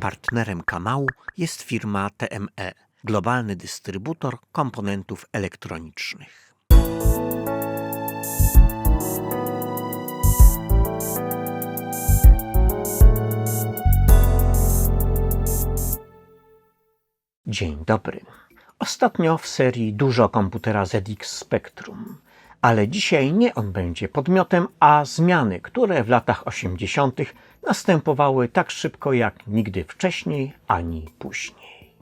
Partnerem kanału jest firma TME, globalny dystrybutor komponentów elektronicznych. Dzień dobry. Ostatnio w serii dużo komputera ZX Spectrum, ale dzisiaj nie on będzie podmiotem, a zmiany, które w latach 80. następowały tak szybko jak nigdy wcześniej ani później.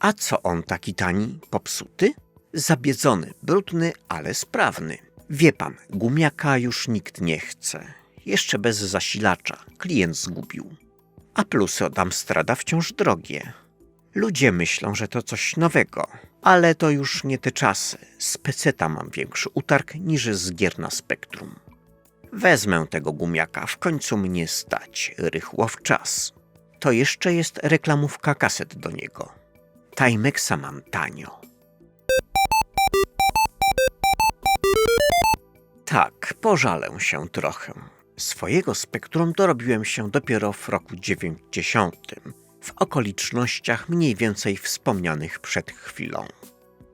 A co on taki tani, popsuty? Zabiedzony, brudny, ale sprawny. Wie pan, gumiaka już nikt nie chce. Jeszcze bez zasilacza, klient zgubił. A plusy od Amstrada wciąż drogie. Ludzie myślą, że to coś nowego, ale to już nie te czasy. Z peceta mam większy utarg niż z gier na Spektrum. Wezmę tego gumiaka, w końcu mnie stać, rychło w czas. To jeszcze jest reklamówka kaset do niego. Timexa mam tanio. Tak, pożalę się trochę. Swojego spektrum dorobiłem się dopiero w roku 90, w okolicznościach mniej więcej wspomnianych przed chwilą.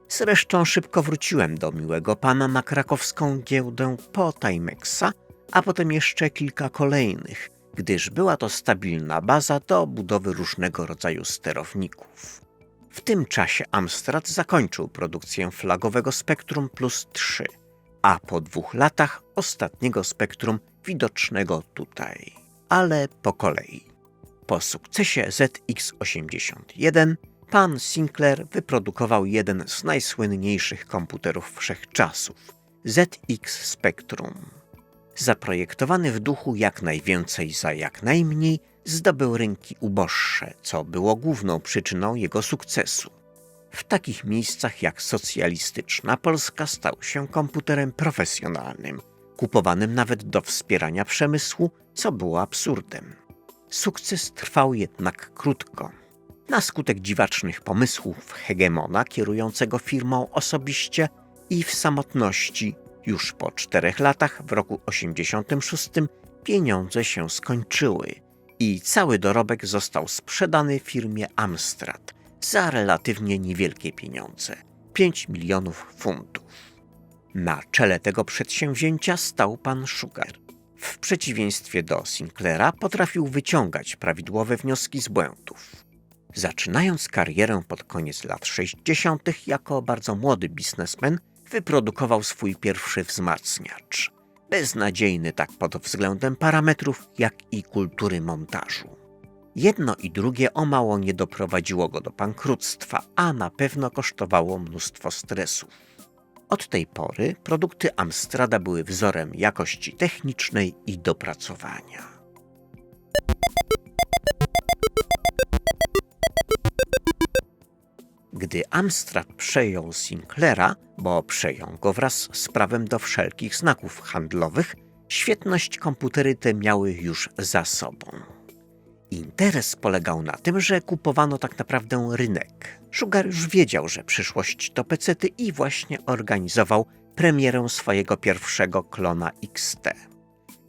Zresztą szybko wróciłem do miłego pana na krakowską giełdę po Timexa, a potem jeszcze kilka kolejnych, gdyż była to stabilna baza do budowy różnego rodzaju sterowników. W tym czasie Amstrad zakończył produkcję flagowego Spectrum Plus 3, a po dwóch latach ostatniego Spectrum widocznego tutaj, ale po kolei. Po sukcesie ZX81 pan Sinclair wyprodukował jeden z najsłynniejszych komputerów wszechczasów ZX Spectrum. Zaprojektowany w duchu jak najwięcej za jak najmniej, zdobył rynki uboższe, co było główną przyczyną jego sukcesu. W takich miejscach jak socjalistyczna Polska stał się komputerem profesjonalnym, kupowanym nawet do wspierania przemysłu, co było absurdem. Sukces trwał jednak krótko. Na skutek dziwacznych pomysłów hegemona kierującego firmą osobiście i w samotności, już po czterech latach, w roku 86, pieniądze się skończyły i cały dorobek został sprzedany firmie Amstrad za relatywnie niewielkie pieniądze 5 milionów funtów. Na czele tego przedsięwzięcia stał pan Sugar. W przeciwieństwie do Sinclaira potrafił wyciągać prawidłowe wnioski z błędów. Zaczynając karierę pod koniec lat 60., jako bardzo młody biznesmen, wyprodukował swój pierwszy wzmacniacz. Beznadziejny tak pod względem parametrów, jak i kultury montażu. Jedno i drugie o mało nie doprowadziło go do bankructwa, a na pewno kosztowało mnóstwo stresów. Od tej pory produkty Amstrada były wzorem jakości technicznej i dopracowania. Gdy Amstrad przejął Sinclaira, bo przejął go wraz z prawem do wszelkich znaków handlowych, świetność komputery te miały już za sobą. Interes polegał na tym, że kupowano tak naprawdę rynek. Sugar już wiedział, że przyszłość to pecety i właśnie organizował premierę swojego pierwszego klona XT.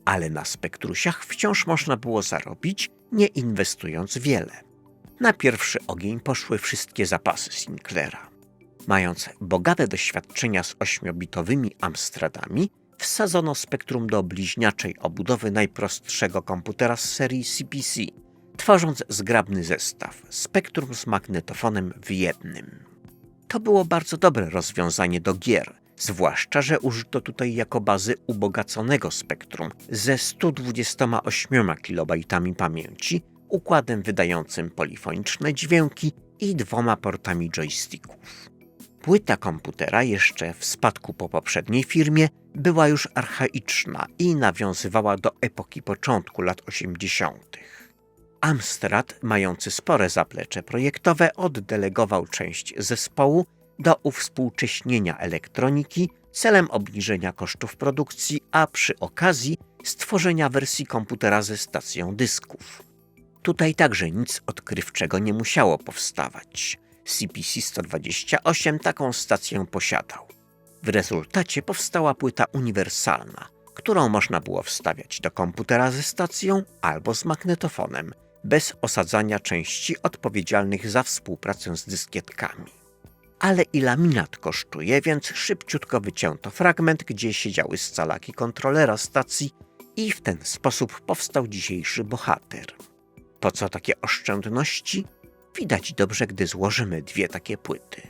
Ale na spektrusiach wciąż można było zarobić, nie inwestując wiele. Na pierwszy ogień poszły wszystkie zapasy Sinclaira. Mając bogate doświadczenia z ośmiobitowymi Amstradami, wsadzono spektrum do bliźniaczej obudowy najprostszego komputera z serii CPC, tworząc zgrabny zestaw spektrum z magnetofonem w jednym. To było bardzo dobre rozwiązanie do gier, zwłaszcza, że użyto tutaj jako bazy ubogaconego spektrum ze 128 KB pamięci, układem wydającym polifoniczne dźwięki i dwoma portami joysticków. Płyta komputera, jeszcze w spadku po poprzedniej firmie, była już archaiczna i nawiązywała do epoki początku lat 80. Amstrad, mający spore zaplecze projektowe, oddelegował część zespołu do uwspółcześnienia elektroniki celem obniżenia kosztów produkcji, a przy okazji stworzenia wersji komputera ze stacją dysków. Tutaj także nic odkrywczego nie musiało powstawać. CPC-128 taką stację posiadał. W rezultacie powstała płyta uniwersalna, którą można było wstawiać do komputera ze stacją albo z magnetofonem, bez osadzania części odpowiedzialnych za współpracę z dyskietkami. Ale i laminat kosztuje, więc szybciutko wycięto fragment, gdzie siedziały scalaki kontrolera stacji i w ten sposób powstał dzisiejszy bohater. Po co takie oszczędności? Widać dobrze, gdy złożymy dwie takie płyty.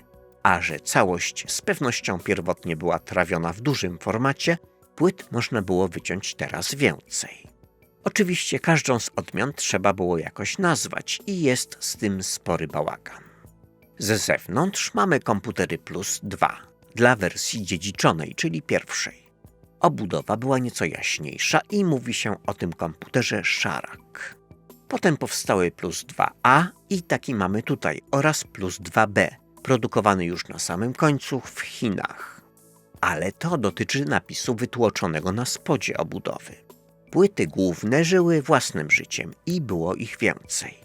A że całość z pewnością pierwotnie była trawiona w dużym formacie, płyt można było wyciąć teraz więcej. Oczywiście każdą z odmian trzeba było jakoś nazwać i jest z tym spory bałagan. Ze zewnątrz mamy komputery Plus 2 dla wersji dziedziczonej, czyli pierwszej. Obudowa była nieco jaśniejsza i mówi się o tym komputerze szarak. Potem powstały Plus 2A i taki mamy tutaj oraz Plus 2B, produkowany już na samym końcu w Chinach. Ale to dotyczy napisu wytłoczonego na spodzie obudowy. Płyty główne żyły własnym życiem i było ich więcej.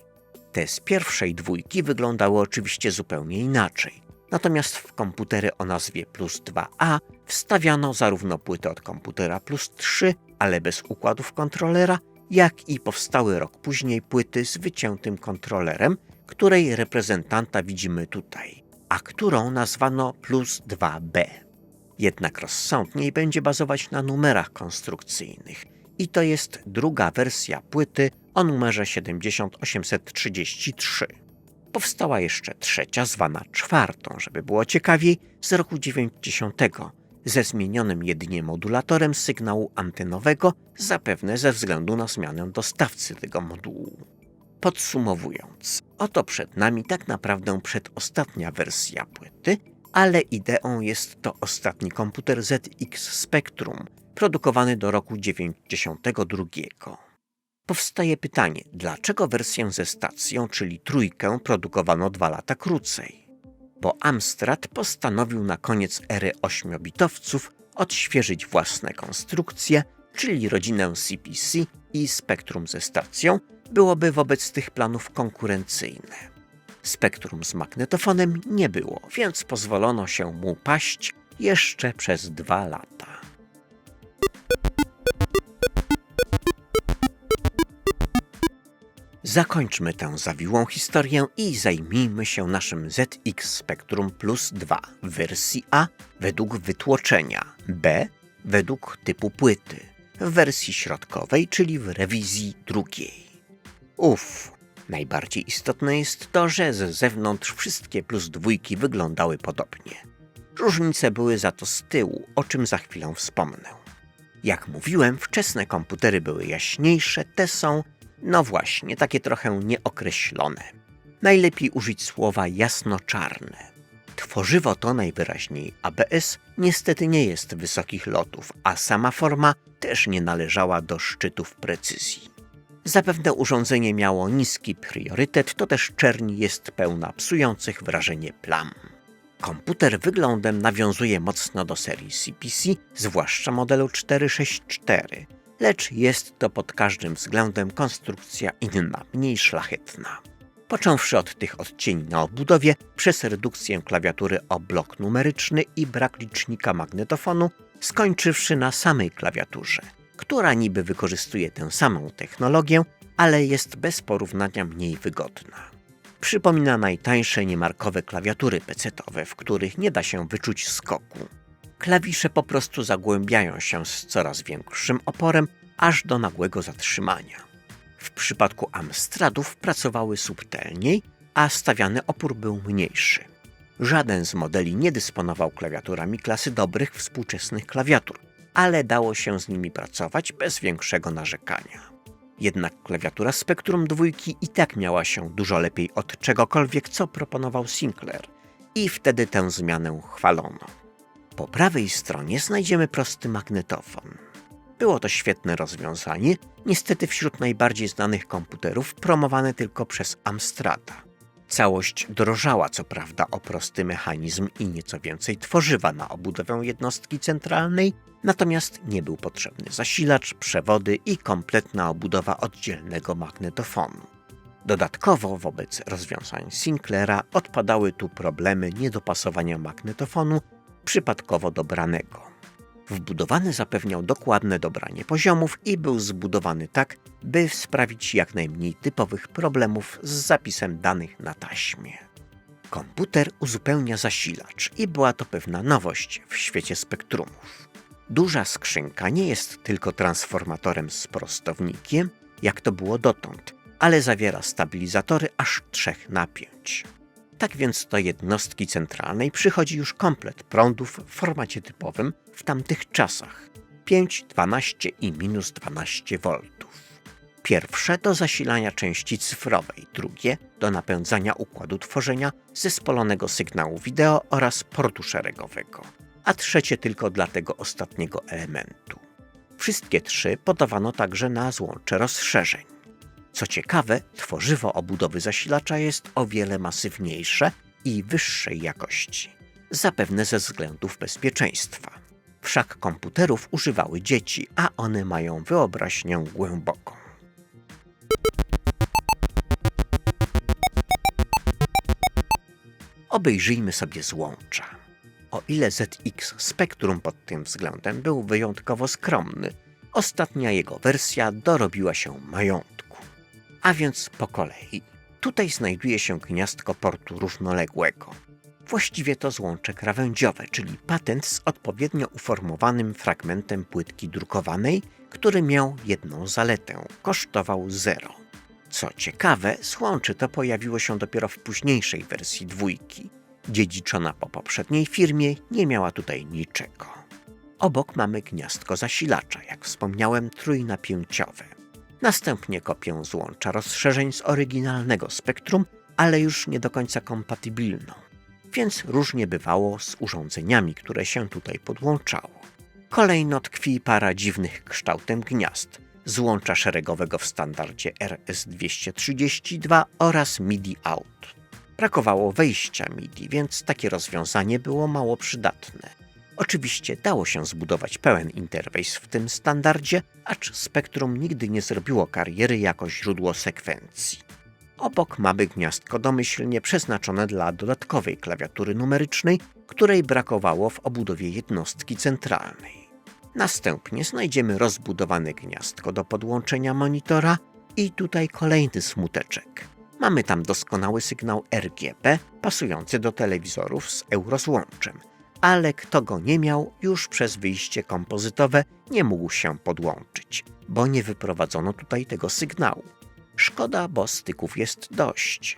Te z pierwszej dwójki wyglądały oczywiście zupełnie inaczej. Natomiast w komputery o nazwie Plus 2A wstawiano zarówno płyty od komputera Plus 3, ale bez układów kontrolera, jak i powstały rok później płyty z wyciętym kontrolerem, której reprezentanta widzimy tutaj, a którą nazwano Plus 2B. Jednak rozsądniej będzie bazować na numerach konstrukcyjnych i to jest druga wersja płyty o numerze 70833. Powstała jeszcze trzecia, zwana czwartą, żeby było ciekawiej, z roku 90, ze zmienionym jedynie modulatorem sygnału antenowego, zapewne ze względu na zmianę dostawcy tego modułu. Podsumowując, oto przed nami tak naprawdę przedostatnia wersja płyty, ale ideą jest to ostatni komputer ZX Spectrum, produkowany do roku 92. Powstaje pytanie, dlaczego wersję ze stacją, czyli trójkę, produkowano dwa lata krócej? Bo Amstrad postanowił na koniec ery ośmiobitowców odświeżyć własne konstrukcje, czyli rodzinę CPC i Spektrum ze stacją, byłoby wobec tych planów konkurencyjne. Spektrum z magnetofonem nie było, więc pozwolono się mu paść jeszcze przez dwa lata. Zakończmy tę zawiłą historię i zajmijmy się naszym ZX Spectrum Plus 2 w wersji A według wytłoczenia, B według typu płyty, w wersji środkowej, czyli w rewizji drugiej. Uff, najbardziej istotne jest to, że z zewnątrz wszystkie plus dwójki wyglądały podobnie. Różnice były za to z tyłu, o czym za chwilę wspomnę. Jak mówiłem, wczesne komputery były jaśniejsze, te są no właśnie, takie trochę nieokreślone. Najlepiej użyć słowa jasno-czarne. Tworzywo to najwyraźniej ABS niestety nie jest wysokich lotów, a sama forma też nie należała do szczytów precyzji. Zapewne urządzenie miało niski priorytet, to też czerń jest pełna psujących wrażenie plam. Komputer wyglądem nawiązuje mocno do serii CPC, zwłaszcza modelu 464, lecz jest to pod każdym względem konstrukcja inna, mniej szlachetna. Począwszy od tych odcieni na obudowie, przez redukcję klawiatury o blok numeryczny i brak licznika magnetofonu, skończywszy na samej klawiaturze, która niby wykorzystuje tę samą technologię, ale jest bez porównania mniej wygodna. Przypomina najtańsze niemarkowe klawiatury pecetowe, w których nie da się wyczuć skoku klawisze po prostu zagłębiają się z coraz większym oporem, aż do nagłego zatrzymania. W przypadku Amstradów pracowały subtelniej, a stawiany opór był mniejszy. Żaden z modeli nie dysponował klawiaturami klasy dobrych współczesnych klawiatur, ale dało się z nimi pracować bez większego narzekania. Jednak klawiatura Spectrum dwójki i tak miała się dużo lepiej od czegokolwiek, co proponował Sinclair, i wtedy tę zmianę chwalono. Po prawej stronie znajdziemy prosty magnetofon. Było to świetne rozwiązanie, niestety wśród najbardziej znanych komputerów promowane tylko przez Amstrada. Całość drożała co prawda o prosty mechanizm i nieco więcej tworzywa na obudowę jednostki centralnej, natomiast nie był potrzebny zasilacz, przewody i kompletna obudowa oddzielnego magnetofonu. Dodatkowo wobec rozwiązań Sinclaira odpadały tu problemy niedopasowania magnetofonu przypadkowo dobranego. Wbudowany zapewniał dokładne dobranie poziomów i był zbudowany tak, by sprawić jak najmniej typowych problemów z zapisem danych na taśmie. Komputer uzupełnia zasilacz i była to pewna nowość w świecie spektrumów. Duża skrzynka nie jest tylko transformatorem z prostownikiem, jak to było dotąd, ale zawiera stabilizatory aż trzech napięć. Tak więc do jednostki centralnej przychodzi już komplet prądów w formacie typowym w tamtych czasach 5, 12 i minus 12 V. Pierwsze do zasilania części cyfrowej, drugie do napędzania układu tworzenia zespolonego sygnału wideo oraz portu szeregowego, a trzecie tylko dla tego ostatniego elementu. Wszystkie trzy podawano także na złącze rozszerzeń. Co ciekawe, tworzywo obudowy zasilacza jest o wiele masywniejsze i wyższej jakości, zapewne ze względów bezpieczeństwa. Wszak komputerów używały dzieci, a one mają wyobraźnię głęboką. Obejrzyjmy sobie złącza. O ile ZX Spectrum pod tym względem był wyjątkowo skromny, ostatnia jego wersja dorobiła się majątku. A więc po kolei. Tutaj znajduje się gniazdko portu równoległego. Właściwie to złącze krawędziowe, czyli patent z odpowiednio uformowanym fragmentem płytki drukowanej, który miał jedną zaletę kosztował zero. Co ciekawe, złącze to pojawiło się dopiero w późniejszej wersji dwójki. Dziedziczona po poprzedniej firmie nie miała tutaj niczego. Obok mamy gniazdko zasilacza, jak wspomniałem, trójnapięciowe. Następnie kopię złącza rozszerzeń z oryginalnego spektrum, ale już nie do końca kompatybilną. Więc różnie bywało z urządzeniami, które się tutaj podłączało. Kolejno tkwi para dziwnych kształtem gniazd, złącza szeregowego w standardzie RS-232 oraz MIDI out. Brakowało wejścia MIDI, więc takie rozwiązanie było mało przydatne. Oczywiście dało się zbudować pełen interfejs w tym standardzie, acz Spectrum nigdy nie zrobiło kariery jako źródło sekwencji. Obok mamy gniazdko domyślnie przeznaczone dla dodatkowej klawiatury numerycznej, której brakowało w obudowie jednostki centralnej. Następnie znajdziemy rozbudowane gniazdko do podłączenia monitora i tutaj kolejny smuteczek. Mamy tam doskonały sygnał RGB pasujący do telewizorów z eurozłączem, ale kto go nie miał, już przez wyjście kompozytowe nie mógł się podłączyć, bo nie wyprowadzono tutaj tego sygnału. Szkoda, bo styków jest dość.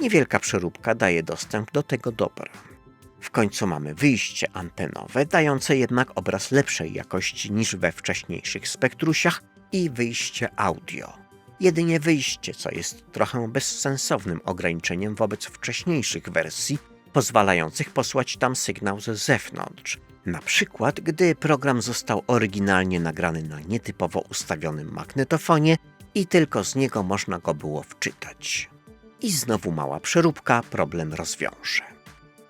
Niewielka przeróbka daje dostęp do tego dobra. W końcu mamy wyjście antenowe, dające jednak obraz lepszej jakości niż we wcześniejszych spektrusiach i wyjście audio. Jedynie wyjście, co jest trochę bezsensownym ograniczeniem wobec wcześniejszych wersji, pozwalających posłać tam sygnał ze zewnątrz. Na przykład, gdy program został oryginalnie nagrany na nietypowo ustawionym magnetofonie i tylko z niego można go było wczytać. I znowu mała przeróbka problem rozwiąże.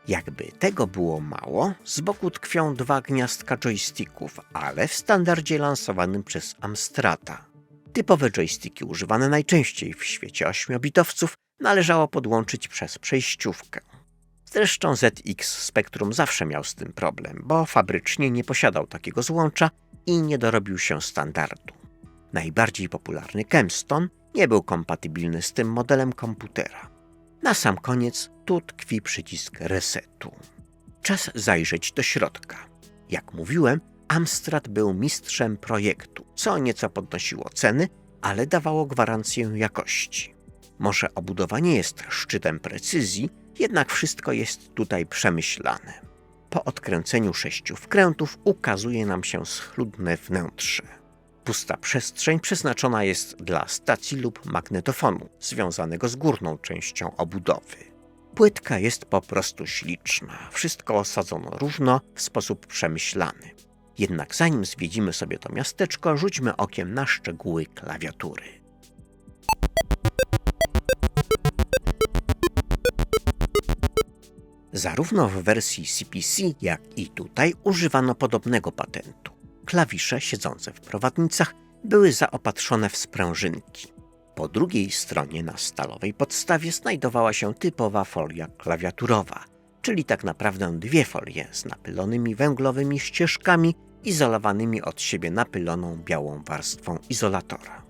Jakby tego było mało, z boku tkwią dwa gniazdka joysticków, ale w standardzie lansowanym przez Amstrata. Typowe joysticki używane najczęściej w świecie ośmiobitowców należało podłączyć przez przejściówkę. Zresztą ZX Spectrum zawsze miał z tym problem, bo fabrycznie nie posiadał takiego złącza i nie dorobił się standardu. Najbardziej popularny Kempston nie był kompatybilny z tym modelem komputera. Na sam koniec tu tkwi przycisk resetu. Czas zajrzeć do środka. Jak mówiłem, Amstrad był mistrzem projektu, co nieco podnosiło ceny, ale dawało gwarancję jakości. Może obudowa nie jest szczytem precyzji, jednak wszystko jest tutaj przemyślane. Po odkręceniu sześciu wkrętów ukazuje nam się schludne wnętrze. Pusta przestrzeń przeznaczona jest dla stacji lub magnetofonu, związanego z górną częścią obudowy. Płytka jest po prostu śliczna, wszystko osadzono równo, w sposób przemyślany. Jednak zanim zwiedzimy sobie to miasteczko, rzućmy okiem na szczegóły klawiatury. Zarówno w wersji CPC, jak i tutaj używano podobnego patentu. Klawisze siedzące w prowadnicach były zaopatrzone w sprężynki. Po drugiej stronie na stalowej podstawie znajdowała się typowa folia klawiaturowa, czyli tak naprawdę dwie folie z napylonymi węglowymi ścieżkami izolowanymi od siebie napyloną białą warstwą izolatora.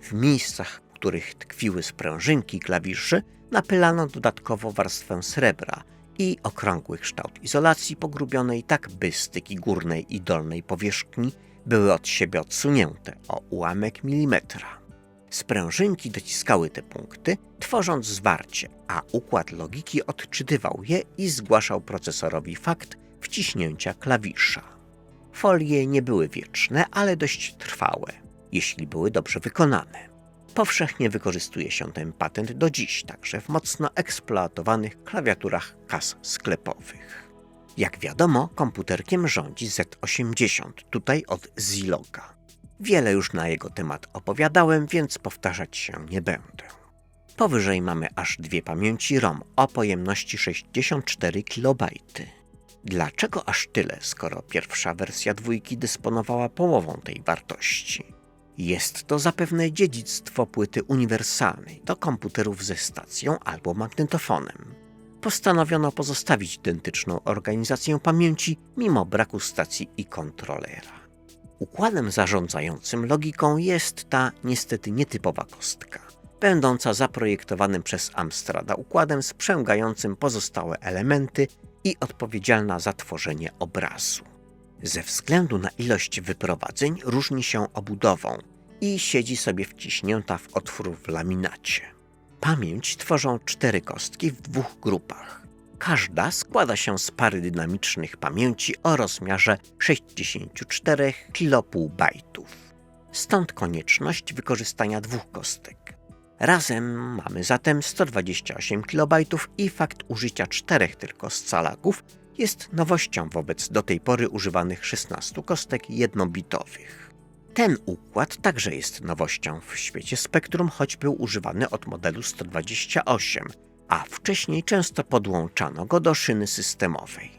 W miejscach, w których tkwiły sprężynki klawiszy, napylano dodatkowo warstwę srebra i okrągły kształt izolacji pogrubionej tak, by styki górnej i dolnej powierzchni były od siebie odsunięte o ułamek milimetra. Sprężynki dociskały te punkty, tworząc zwarcie, a układ logiki odczytywał je i zgłaszał procesorowi fakt wciśnięcia klawisza. Folie nie były wieczne, ale dość trwałe, jeśli były dobrze wykonane. Powszechnie wykorzystuje się ten patent do dziś, także w mocno eksploatowanych klawiaturach kas sklepowych. Jak wiadomo, komputerkiem rządzi Z80, tutaj od Ziloga. Wiele już na jego temat opowiadałem, więc powtarzać się nie będę. Powyżej mamy aż dwie pamięci ROM o pojemności 64 KB. Dlaczego aż tyle, skoro pierwsza wersja dwójki dysponowała połową tej wartości? Jest to zapewne dziedzictwo płyty uniwersalnej do komputerów ze stacją albo magnetofonem. Postanowiono pozostawić identyczną organizację pamięci mimo braku stacji i kontrolera. Układem zarządzającym logiką jest ta niestety nietypowa kostka, będąca zaprojektowanym przez Amstrada układem sprzęgającym pozostałe elementy i odpowiedzialna za tworzenie obrazu. Ze względu na ilość wyprowadzeń różni się obudową i siedzi sobie wciśnięta w otwór w laminacie. Pamięć tworzą cztery kostki w dwóch grupach. Każda składa się z pary dynamicznych pamięci o rozmiarze 64 kB. Stąd konieczność wykorzystania dwóch kostek. Razem mamy zatem 128 KB i fakt użycia czterech tylko scalaków jest nowością wobec do tej pory używanych 16 kostek jednobitowych. Ten układ także jest nowością w świecie Spektrum, choć był używany od modelu 128, a wcześniej często podłączano go do szyny systemowej.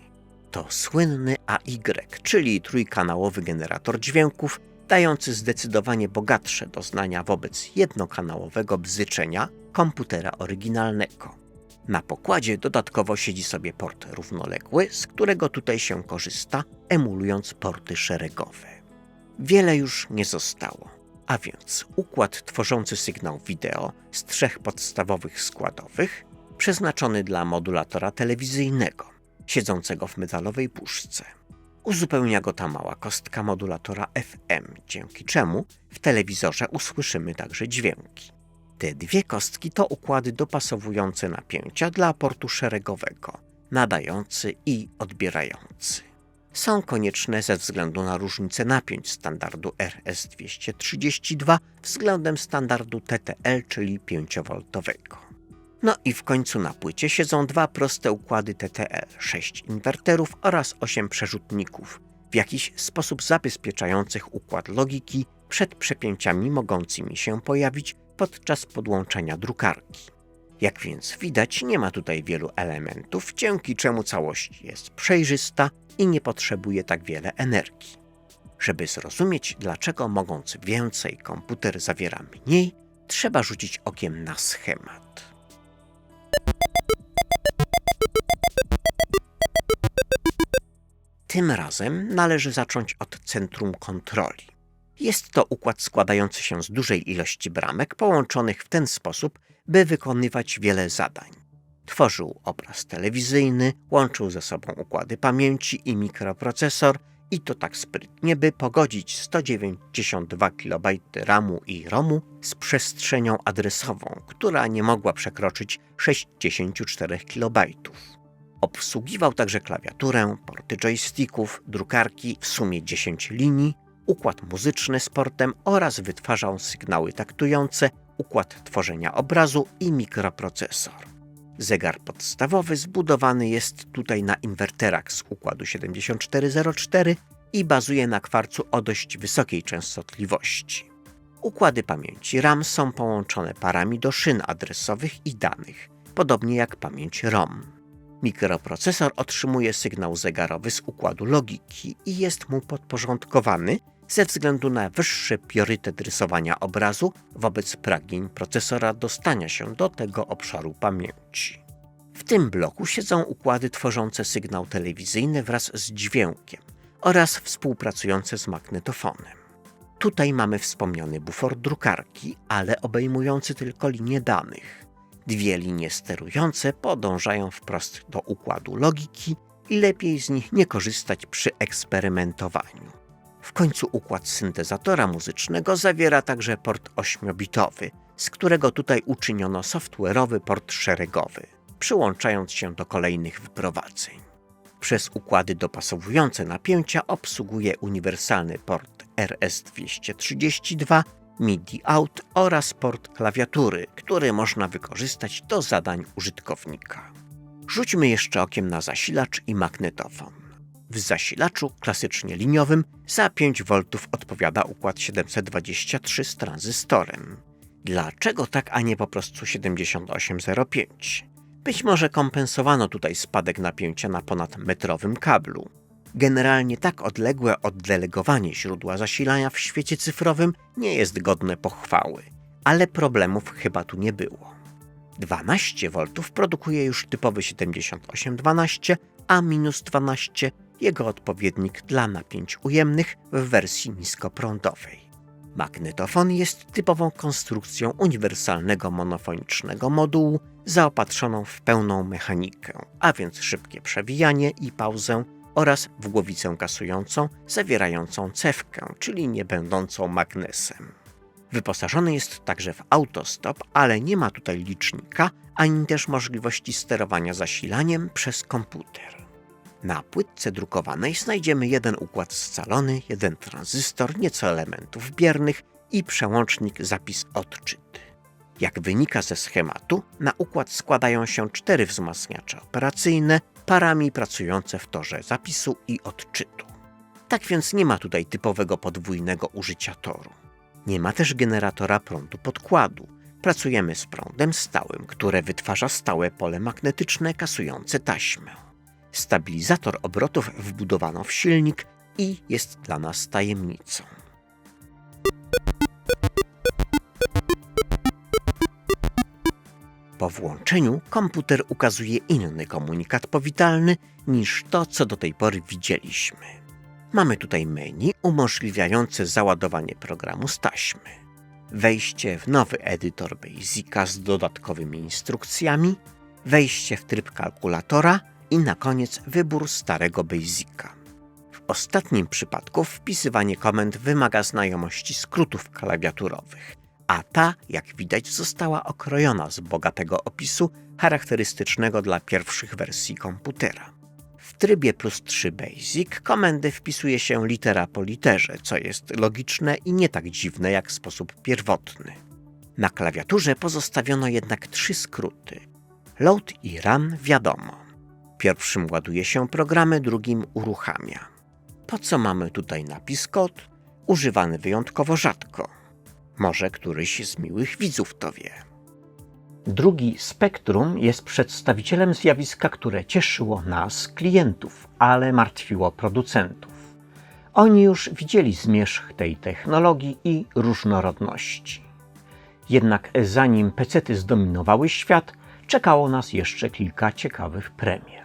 To słynny AY, czyli trójkanałowy generator dźwięków, dający zdecydowanie bogatsze doznania wobec jednokanałowego bzyczenia komputera oryginalnego. Na pokładzie dodatkowo siedzi sobie port równoległy, z którego tutaj się korzysta, emulując porty szeregowe. Wiele już nie zostało, a więc układ tworzący sygnał wideo z trzech podstawowych składowych, przeznaczony dla modulatora telewizyjnego, siedzącego w metalowej puszce. Uzupełnia go ta mała kostka modulatora FM, dzięki czemu w telewizorze usłyszymy także dźwięki. Te dwie kostki to układy dopasowujące napięcia dla portu szeregowego, nadający i odbierający. Są konieczne ze względu na różnicę napięć standardu RS-232 względem standardu TTL, czyli 5V. No i w końcu na płycie siedzą dwa proste układy TTL, 6 inwerterów oraz 8 przerzutników, w jakiś sposób zabezpieczających układ logiki przed przepięciami mogącymi się pojawić podczas podłączenia drukarki. Jak więc widać, nie ma tutaj wielu elementów, dzięki czemu całość jest przejrzysta i nie potrzebuje tak wiele energii. Żeby zrozumieć, dlaczego mogąc więcej komputer zawiera mniej, trzeba rzucić okiem na schemat. Tym razem należy zacząć od centrum kontroli. Jest to układ składający się z dużej ilości bramek połączonych w ten sposób, by wykonywać wiele zadań. Tworzył obraz telewizyjny, łączył ze sobą układy pamięci i mikroprocesor i to tak sprytnie, by pogodzić 192 KB RAMu i ROMu z przestrzenią adresową, która nie mogła przekroczyć 64 KB. Obsługiwał także klawiaturę, porty joysticków, drukarki, w sumie 10 linii, układ muzyczny z portem oraz wytwarzał sygnały taktujące, układ tworzenia obrazu i mikroprocesor. Zegar podstawowy zbudowany jest tutaj na inwerterach z układu 7404 i bazuje na kwarcu o dość wysokiej częstotliwości. Układy pamięci RAM są połączone parami do szyn adresowych i danych, podobnie jak pamięć ROM. Mikroprocesor otrzymuje sygnał zegarowy z układu logiki i jest mu podporządkowany ze względu na wyższy priorytet rysowania obrazu wobec pragnień procesora dostania się do tego obszaru pamięci. W tym bloku siedzą układy tworzące sygnał telewizyjny wraz z dźwiękiem, oraz współpracujące z magnetofonem. Tutaj mamy wspomniany bufor drukarki, ale obejmujący tylko linie danych. Dwie linie sterujące podążają wprost do układu logiki i lepiej z nich nie korzystać przy eksperymentowaniu. W końcu układ syntezatora muzycznego zawiera także port 8-bitowy, z którego tutaj uczyniono software'owy port szeregowy, przyłączając się do kolejnych wyprowadzeń. Przez układy dopasowujące napięcia obsługuje uniwersalny port RS-232, MIDI out oraz port klawiatury, który można wykorzystać do zadań użytkownika. Rzućmy jeszcze okiem na zasilacz i magnetofon. W zasilaczu klasycznie liniowym za 5 V odpowiada układ 723 z tranzystorem. Dlaczego tak, a nie po prostu 7805? Być może kompensowano tutaj spadek napięcia na ponadmetrowym kablu. Generalnie tak odległe oddelegowanie źródła zasilania w świecie cyfrowym nie jest godne pochwały, ale problemów chyba tu nie było. 12 V produkuje już typowy 7812, a minus 12 jego odpowiednik dla napięć ujemnych w wersji niskoprądowej. Magnetofon jest typową konstrukcją uniwersalnego monofonicznego modułu zaopatrzoną w pełną mechanikę, a więc szybkie przewijanie i pauzę oraz w głowicę kasującą zawierającą cewkę, czyli nie będącą magnesem. Wyposażony jest także w autostop, ale nie ma tutaj licznika, ani też możliwości sterowania zasilaniem przez komputer. Na płytce drukowanej znajdziemy jeden układ scalony, jeden tranzystor, nieco elementów biernych i przełącznik zapis-odczyt. Jak wynika ze schematu, na układ składają się cztery wzmacniacze operacyjne, parami pracujące w torze zapisu i odczytu. Tak więc nie ma tutaj typowego podwójnego użycia toru. Nie ma też generatora prądu podkładu. Pracujemy z prądem stałym, które wytwarza stałe pole magnetyczne kasujące taśmę. Stabilizator obrotów wbudowano w silnik i jest dla nas tajemnicą. Po włączeniu komputer ukazuje inny komunikat powitalny niż to, co do tej pory widzieliśmy. Mamy tutaj menu umożliwiające załadowanie programu z taśmy, wejście w nowy edytor Basica z dodatkowymi instrukcjami, wejście w tryb kalkulatora i na koniec wybór starego Basica. W ostatnim przypadku wpisywanie komend wymaga znajomości skrótów klawiaturowych – a ta, jak widać, została okrojona z bogatego opisu charakterystycznego dla pierwszych wersji komputera. W trybie plus 3 Basic komendy wpisuje się litera po literze, co jest logiczne i nie tak dziwne jak sposób pierwotny. Na klawiaturze pozostawiono jednak trzy skróty. Load i run wiadomo. Pierwszym ładuje się programy, drugim uruchamia. Po co mamy tutaj napis kod? Używany wyjątkowo rzadko. Może któryś z miłych widzów to wie. Drugi spektrum jest przedstawicielem zjawiska, które cieszyło nas, klientów, ale martwiło producentów. Oni już widzieli zmierzch tej technologii i różnorodności. Jednak zanim pecety zdominowały świat, czekało nas jeszcze kilka ciekawych premier.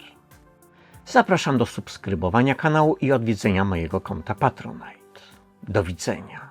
Zapraszam do subskrybowania kanału i odwiedzenia mojego konta Patronite. Do widzenia.